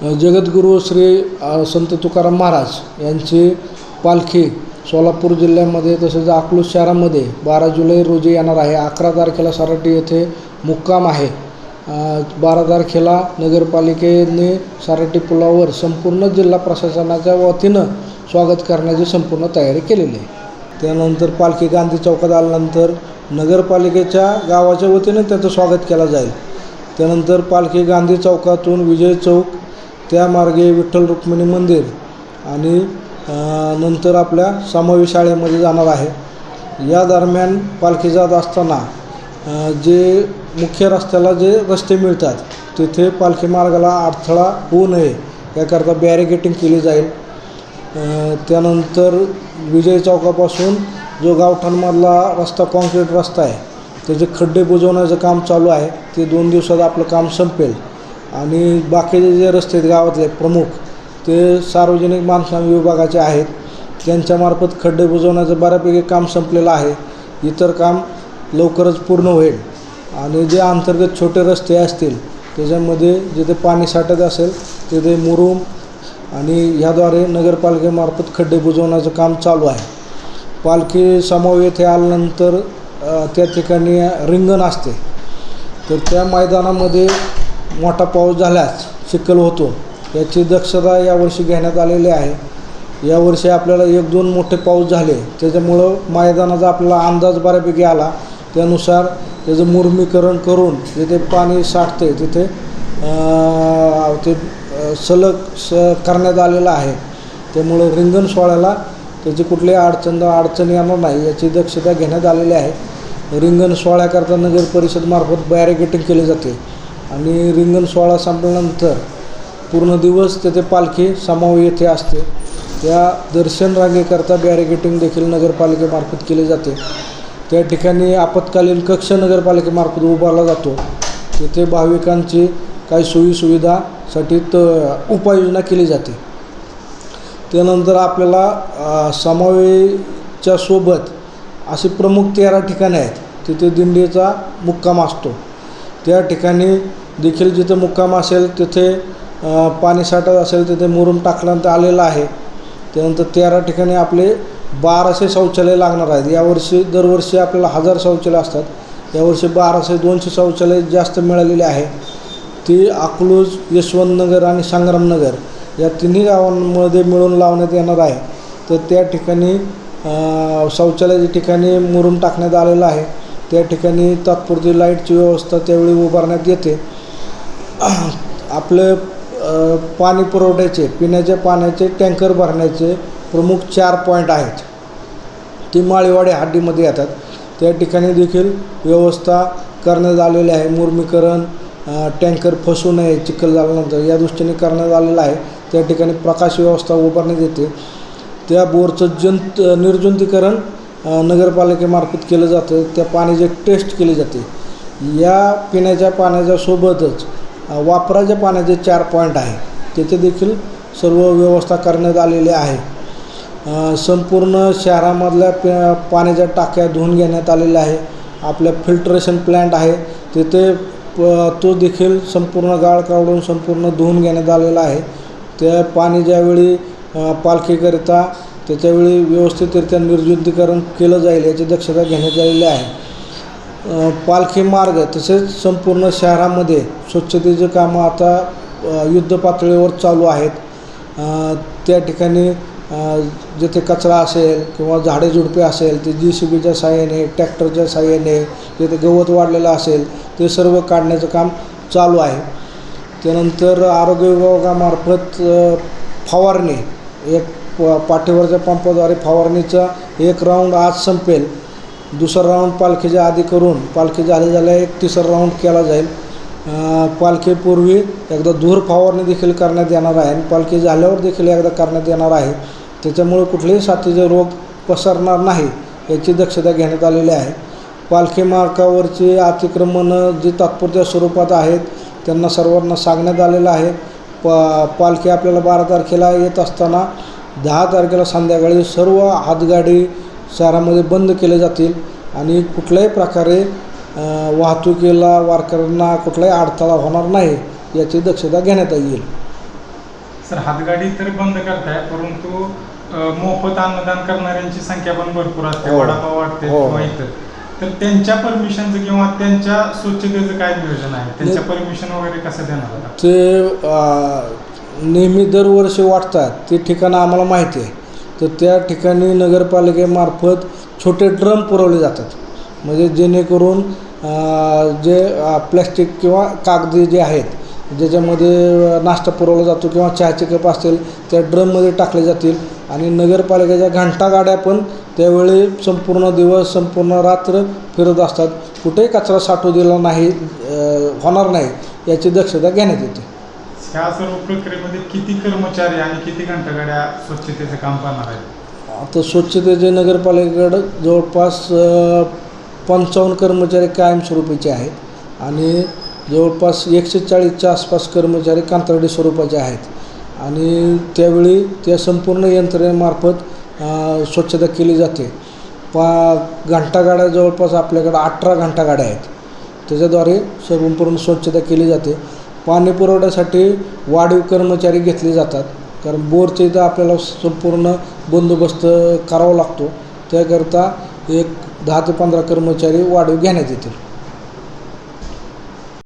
जगद्गुरू श्री संत तुकाराम महाराज यांची पालखी सोलापूर जिल्ह्यामध्ये तसेच अकलूज शहरामध्ये बारा जुलै रोजी येणार आहे. अकरा तारखेला सराटी येथे मुक्काम आहे. बारा तारखेला नगरपालिकेने सराटी पुलावर संपूर्ण जिल्हा प्रशासनाच्या वतीनं स्वागत करण्याची संपूर्ण तयारी केलेली आहे. त्यानंतर पालखी गांधी चौकात आल्यानंतर नगरपालिकेच्या गावाच्या वतीनं त्याचं स्वागत केलं जाईल. त्यानंतर पालखी गांधी चौकातून विजय चौक त्या मार्गे विठ्ठल रुक्मिणी मंदिर आणि नंतर आपल्या सामावी शाळेमध्ये जाणार आहे. या दरम्यान पालखी जात असताना जे मुख्य रस्त्याला जे रस्ते मिळतात तिथे पालखी मार्गाला अडथळा होऊ नये याकरता बॅरिकेटिंग केली जाईल. त्यानंतर विजय चौकापासून जो गावठाणमधला रस्ता कॉन्क्रीट रस्ता आहे त्याचे खड्डे बुजवण्याचं काम चालू आहे. ते दोन दिवसात आपलं काम संपेल. आणि बाकीचे जे रस्ते आहेत गावातले प्रमुख ते सार्वजनिक बांधकाम विभागाचे आहेत. त्यांच्यामार्फत खड्डे बुजवण्याचं बऱ्यापैकी काम संपलेलं आहे. इतर काम लवकरच पूर्ण होईल. आणि जे अंतर्गत छोटे रस्ते असतील त्याच्यामध्ये जिथे पाणी साठत असेल तिथे मुरुम आणि ह्याद्वारे नगरपालिकेमार्फत खड्डे बुजवण्याचं काम चालू आहे. पालखी समाव येथे आल्यानंतर त्या ठिकाणी रिंगण असते. तर त्या मैदानामध्ये मोठा पाऊस झाल्यास चिखल होतो. याची दक्षता यावर्षी घेण्यात आलेली आहे. यावर्षी आपल्याला एक दोन मोठे पाऊस झाले. त्याच्यामुळं मैदानाचा आपल्याला अंदाज बऱ्यापैकी आला. त्यानुसार त्याचं मुरमीकरण करून जिथे पाणी साठते तिथे ते सलग स करण्यात आलेलं आहे. त्यामुळं रिंगण सोहळ्याला त्याची कुठली अडचण अडचण येणार नाही याची दक्षता घेण्यात आलेली आहे. रिंगण सोहळ्याकरता नगर परिषदमार्फत बॅरिगेटिंग केली जाते. आणि रिंगण सोहळा संपल्यानंतर पूर्ण दिवस तेथे पालखी समाव येथे असते. त्या दर्शन रांगेकरता बॅरिगेटिंग देखील नगरपालिकेमार्फत केले जाते. त्या ठिकाणी आपत्कालीन कक्ष नगरपालिकेमार्फत उभारला जातो. तिथे भाविकांची काही सोयीसुविधासाठी त उपाययोजना केली जाते. त्यानंतर आपल्याला समावेच्या सोबत असे प्रमुख तेरा ठिकाणे आहेत. तिथे दिंडीचा मुक्काम असतो. त्या ठिकाणी देखील जिथे मुक्काम असेल तिथे पाणी साठत असेल तिथे मुरुम टाकण्यात आलेलं आहे. त्यानंतर तेरा ठिकाणी आपले बाराशे शौचालय लागणार आहेत. यावर्षी दरवर्षी आपल्याला हजार शौचालय असतात. यावर्षी बाराशे दोनशे शौचालय जास्त मिळालेले आहे. ती अकलूज यशवंतनगर आणि संग्रामनगर या तिन्ही गावांमध्ये मिळून लावण्यात येणार आहे. तर त्या ठिकाणी शौचालयाच्या ठिकाणी मुरुम टाकण्यात आलेलं आहे. त्या ठिकाणी तात्पुरती लाईटची व्यवस्था त्यावेळी उभारण्यात येते. आपलं पाणी पुरवठ्याचे पिण्याच्या पाण्याचे टँकर भरण्याचे प्रमुख चार पॉईंट आहेत. ती माळीवाडी हड्डीमध्ये येतात. त्या ठिकाणी देखील व्यवस्था करण्यात आलेली आहे. मुर्मीकरण टँकर फसू नये चिखल झाल्यानंतर या दृष्टीने करण्यात आलेलं आहे. त्या ठिकाणी प्रकाश व्यवस्था उभारण्यात येते. त्या बोरचं जंत निर्जंतीकरण नगरपालिकेमार्फत केलं जातं. त्या पाण्याची टेस्ट केली जाते. या पिण्याच्या पाण्याच्या सोबतच वापराच्या पाण्याचे चार पॉईंट आहे. त्याचे देखील सर्व व्यवस्था करण्यात आलेली आहे. संपूर्ण शहरामधल्या पि पाण्याच्या टाक्या धुवून घेण्यात आलेल्या आहे. आपल्या फिल्ट्रेशन प्लॅन्ट आहे. तिथे प तो देखील संपूर्ण गाळ काढून संपूर्ण धुवून घेण्यात आलेला आहे. त्या पाणी ज्यावेळी पालखीकरिता त्याच्यावेळी व्यवस्थितरित्या निर्जुद्धीकरण केलं जाईल याची दक्षता घेण्यात आलेली आहे. पालखी मार्ग तसेच संपूर्ण शहरामध्ये स्वच्छतेचे कामं आता युद्ध पातळीवर चालू आहेत. त्या ठिकाणी जिथे कचरा असेल किंवा झाडे झुडपे असेल ते जी सी बीच्या साह्याने ट्रॅक्टरच्या साह्याने जिथे गवत वाढलेलं असेल ते सर्व काढण्याचं काम चालू आहे. त्यानंतर आरोग्य विभागामार्फत फवारणी एक प पाठीवरच्या पंपाद्वारे फवारणीचा एक राऊंड आज संपेल. दुसरा राऊंड पालखीच्या आधी करून पालखी झाली झाल्या एक तिसरा राऊंड केला जाईल. पालखीपूर्वी एकदा धूर फवारणी देखील करण्यात येणार आहे आणि पालखी झाल्यावर देखील एकदा करण्यात येणार आहे. त्याच्यामुळे कुठलेही साथीचे रोग पसरणार नाही याची दक्षता घेण्यात आलेली आहे. पालखी मार्गावरची अतिक्रमणं जी तात्पुरत्या स्वरूपात आहेत त्यांना सर्वांना सांगण्यात आलेलं आहे. प पालखी आपल्याला बारा तारखेला येत असताना दहा तारखेला संध्याकाळी सर्व हातगाडी शहरामध्ये बंद केले जातील आणि कुठल्याही प्रकारे वाहतुकीला वारकऱ्यांना कुठलाही अडथळा होणार नाही याची दक्षता घेण्यात येईल. सर हातगाडी तर बंद करताय परंतु मोफत अन्नदान करणाऱ्यांची संख्या पण भरपूर असते हो. वडापाव वाटते हो. किंवा इतर. तर त्यांच्या परमिशनचं किंवा त्यांच्या स्वच्छतेचं काय नियोजन आहे? त्यांच्या परमिशन वगैरे कसं देणार ते नेहमी दरवर्षी वाटतात ते ठिकाणं आम्हाला माहिती आहे. तर त्या ठिकाणी नगरपालिकेमार्फत छोटे ड्रम पुरवले जातात. म्हणजे जेणेकरून जे प्लॅस्टिक किंवा कागदी जे आहेत ज्याच्यामध्ये नाश्ता पुरवला जातो किंवा चहाचे कप असतील त्या ड्रममध्ये टाकले जातील आणि नगरपालिकेच्या घंटा गाड्या पण त्यावेळी संपूर्ण दिवस संपूर्ण रात्र फिरत असतात. कुठेही कचरा साठू दिला नाही होणार नाही याची दक्षता घेण्यात येते. ह्या सर्व प्रक्रियेमध्ये किती कर्मचारी आणि किती घंटागाड्या स्वच्छतेचं काम करणार आहेत? आता स्वच्छतेचे नगरपालिकेकडं जवळपास पंचावन्न कर्मचारी कायमस्वरूपीचे आहेत आणि जवळपास एकशे चाळीसच्या आसपास कर्मचारी कांतरडी स्वरूपाचे आहेत. आणि त्यावेळी त्या संपूर्ण यंत्रणेमार्फत स्वच्छता केली जाते. पा घंटागाड्या जवळपास आपल्याकडं अठरा घंटागाड्या आहेत. त्याच्याद्वारे संपूर्ण स्वच्छता केली जाते. पाणी पुरवठ्यासाठी वाढीव कर्मचारी घेतले जातात. कारण बोरच्या इथं आपल्याला संपूर्ण बंदोबस्त करावा लागतो. त्याकरता एक दहा ते पंधरा कर्मचारी वाढीव घेण्यात येतील.